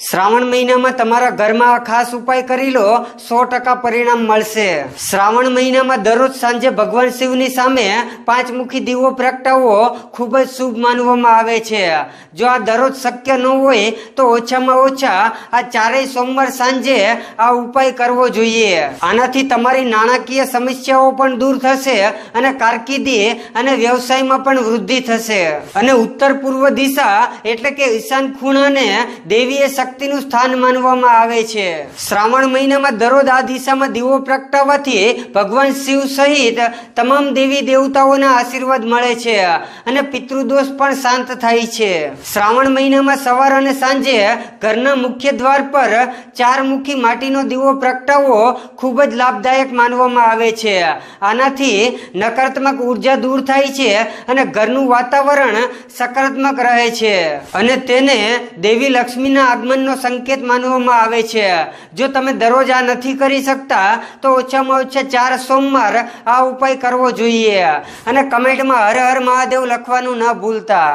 શ્રાવણ મહિનામાં તમારા ઘરમાં ખાસ ઉપાય કરી લો, સો ટકા પરિણામ મળશે. શ્રાવણ મહિનામાં દરરોજ સાંજે ભગવાન શિવની સામે પાંચમુખી દીવો પ્રગટાવવો ખૂબ જ શુભ માનવામાં આવે છે. જો આ દરરોજ શક્ય ન હોય, તો ઓછામાં ઓછા આ ચારેય સોમવાર સાંજે આ ઉપાય કરવો જોઈએ. આનાથી તમારી નાણાકીય સમસ્યાઓ પણ દૂર થશે અને કારકિર્દી અને વ્યવસાયમાં પણ વૃદ્ધિ થશે. અને ઉત્તર પૂર્વ દિશા એટલે કે ઈશાન ખૂણાને દેવીય શક્તિનું સ્થાન માનવામાં આવે છે. શ્રાવણ મહિનામાં દરરોજ આ દિશામાં દીવો પ્રગટાવવાથી ભગવાન શિવ સહિત તમામ દેવી દેવતાઓના આશીર્વાદ મળે છે અને પિતૃદોષ પણ શાંત થાય છે. શ્રાવણ મહિનામાં સવાર અને સાંજે ઘરના મુખ્ય દ્વાર પર ચાર મુખી માટીનો દીવો પ્રગટાવવો ખૂબ જ લાભદાયક માનવામાં આવે છે. આનાથી નકારાત્મક ઊર્જા દૂર થાય છે અને ઘરનું વાતાવરણ સકારાત્મક રહે છે અને તેને દેવી લક્ષ્મીના આગમનનો સંકેત માનવામાં આવે છે. જો તમે દરરોજ આ નથી કરી શકતા, તો ઓછામાં ઓછા ચાર સોમવાર આ ઉપાય કરવો જોઈએ. અને કમેન્ટમાં હર હર મહાદેવ લખવાનું ન ભૂલતા.